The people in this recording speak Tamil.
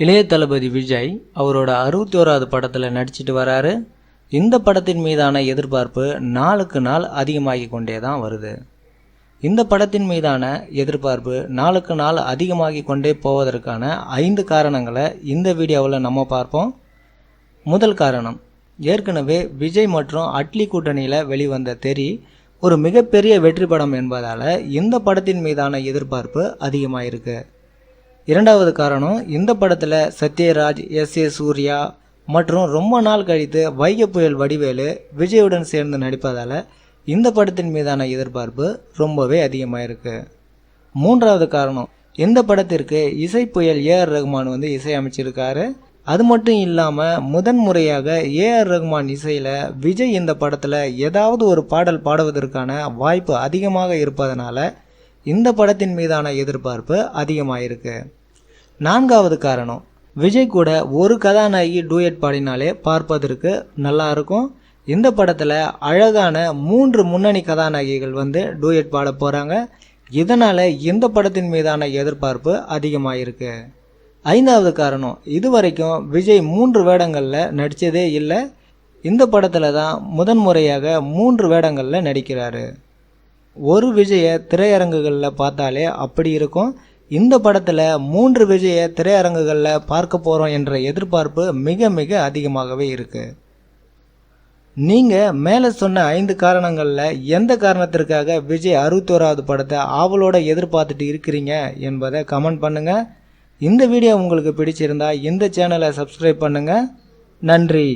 இளைய தளபதி விஜய் அவரோட அறுபத்தி ஓராவது படத்தில் நடிச்சிட்டு வராரு. இந்த படத்தின் மீதான எதிர்பார்ப்பு நாளுக்கு நாள் அதிகமாகி கொண்டே தான் வருது. இந்த படத்தின் மீதான எதிர்பார்ப்பு நாளுக்கு நாள் அதிகமாகி கொண்டே போவதற்கான ஐந்து காரணங்களை இந்த வீடியோவில் நம்ம பார்ப்போம். முதல் காரணம் ஏற்கனவே விஜய் மற்றும் அட்லி கூட்டணியில் வெளிவந்த தெரி ஒரு மிகப்பெரிய வெற்றி படம் என்பதால் இந்த படத்தின் மீதான எதிர்பார்ப்பு அதிகமாயிருக்கு. இரண்டாவது காரணம் இந்த படத்தில் சத்யராஜ் எஸ். ஏ. சூர்யா மற்றும் ரொம்ப நாள் கழித்து வைகை புயல் வடிவேலு விஜயுடன் சேர்ந்து நடிப்பதால் இந்த படத்தின் மீதான எதிர்பார்ப்பு ரொம்பவே அதிகமாயிருக்கு. மூன்றாவது காரணம் இந்த படத்திற்கு இசை புயல் ஏஆர் ரகுமான் வந்து இசையமைச்சிருக்காரு அது மட்டும் இல்லாமல் முதன் முறையாக ஏஆர் ரகுமான் இசையில் விஜய் இந்த படத்தில் ஏதாவது ஒரு பாடல் பாடுவதற்கான வாய்ப்பு அதிகமாக இருப்பதனால இந்த படத்தின் மீதான எதிர்பார்ப்பு அதிகமாயிருக்கு. நான்காவது காரணம். விஜய் கூட ஒரு கதாநாயகி டூயட் பாடினாலே பார்ப்பதற்கு நல்லா இருக்கும். இந்த படத்தில் அழகான மூன்று முன்னணி கதாநாயகிகள் வந்து டூயட் பாட போகிறாங்க இதனால் இந்த படத்தின் மீதான எதிர்பார்ப்பு அதிகமாகிருக்கு ஐந்தாவது காரணம் இதுவரைக்கும் விஜய் மூன்று வேடங்களில் நடித்ததே இல்லை. இந்த படத்தில் தான் முதன்முறையாக மூன்று வேடங்களில் நடிக்கிறாரு. ஒரு விஜயை திரையரங்குகளில் பார்த்தாலே அப்படி இருக்கும். இந்த படத்தில் மூன்று விஜயை திரையரங்குகளில் பார்க்க போகிறோம் என்ற எதிர்பார்ப்பு மிக மிக அதிகமாகவே இருக்குது நீங்கள் மேலே சொன்ன ஐந்து காரணங்களில் எந்த காரணத்திற்காக விஜய் அறுபத்தோராவது படத்தை ஆவலோட எதிர்பார்த்துட்டு இருக்கிறீங்க என்பதை கமெண்ட் பண்ணுங்கள் இந்த வீடியோ உங்களுக்கு பிடிச்சிருந்தா இந்த சேனலை சப்ஸ்கிரைப் பண்ணுங்கள் நன்றி.